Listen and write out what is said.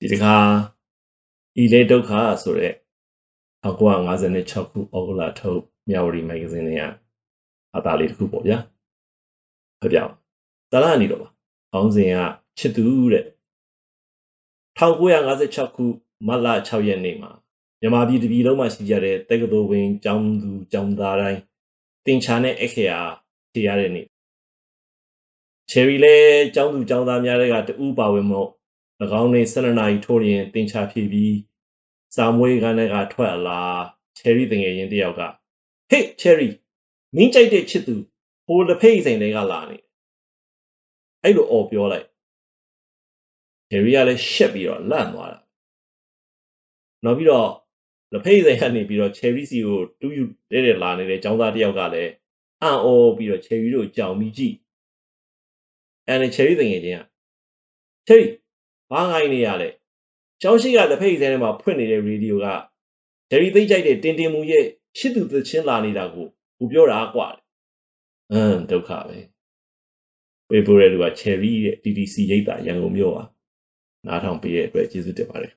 ဒီတခါဤလေဒုက္ခဆိုတဲ့1956ခုဩဂုတ်လထုတ်မြဝတီမဂ္ဂဇင်းတွေကအသားလေးတစ်ခုပေါ့ဗျာဖပြပါတလားနေတော့ပါအောင်းစဉ်ကချစ်သူတဲ့1956ခုမတ်လ6ရက်နေ့မှာမြန်မာပြည်တပြည်လုံးမှာရှိကြတဲ့တက္ကသိုလ်ဝင်ကျောင်းသူကျောင်းသားတိုင်းတင်ချာနဲ့အခရာဖြေရတဲ့နေ့ချယ်ရီလည်းကျောင်းသူကျောင်းသားများတွေကတူပါဝင်မို့၎ င်းတွေ12နာရီထိုးရင်တင်ချဖြေပြီးစာမွေးကန်းတွေကထွက်လာချယ်ရီတငယ်ချင်းတယောက်ကဟေးချယ်ရီမင်းကြိုက်တဲ့ချစ်သူဟိုလက်ဖိတ်စိန်တွေကလာနေအဲ့လိုអော်ပြောလိုက်ချယ်ရီကလည်းရှက်ပြီးတော့လန့်သွားတာနောက်ပြီးတော့လက်ဖိတ်စိန်ကနေပြီးတော့ချယ်ရီစီကိုတူးယူတဲ့တဲ့လာနေတဲ့ចောင်းသားတယောက်ကလည်းအံ့ဩပြီးတော့ချယ်ရီတို့ကြောင်ပြီးကြည့်အဲ့ဒါချယ်ရီတငယ်ချင်းကချယ်ရီ ဘာငိုင်းနေရလဲကျောင်းရှိကလက်ဖိတ်စဲထဲမှာဖွင့်နေတဲ့ရေဒီယိုကဂျယ်ရီသိကြိုက်တဲ့တင်တင်မူရဲ့ရှစ်သူသချင်းလာနေတာကိုကိုပြောတာကွာအင်းဒုက္ခပဲပေပိုရဲလူကချယ်ရီရဲ့ TTC ရိတ်တာရန်ကုန်မြို့ပါနားထောင်ပေးတဲ့အတွက်ကျေးဇူးတင်ပါတယ်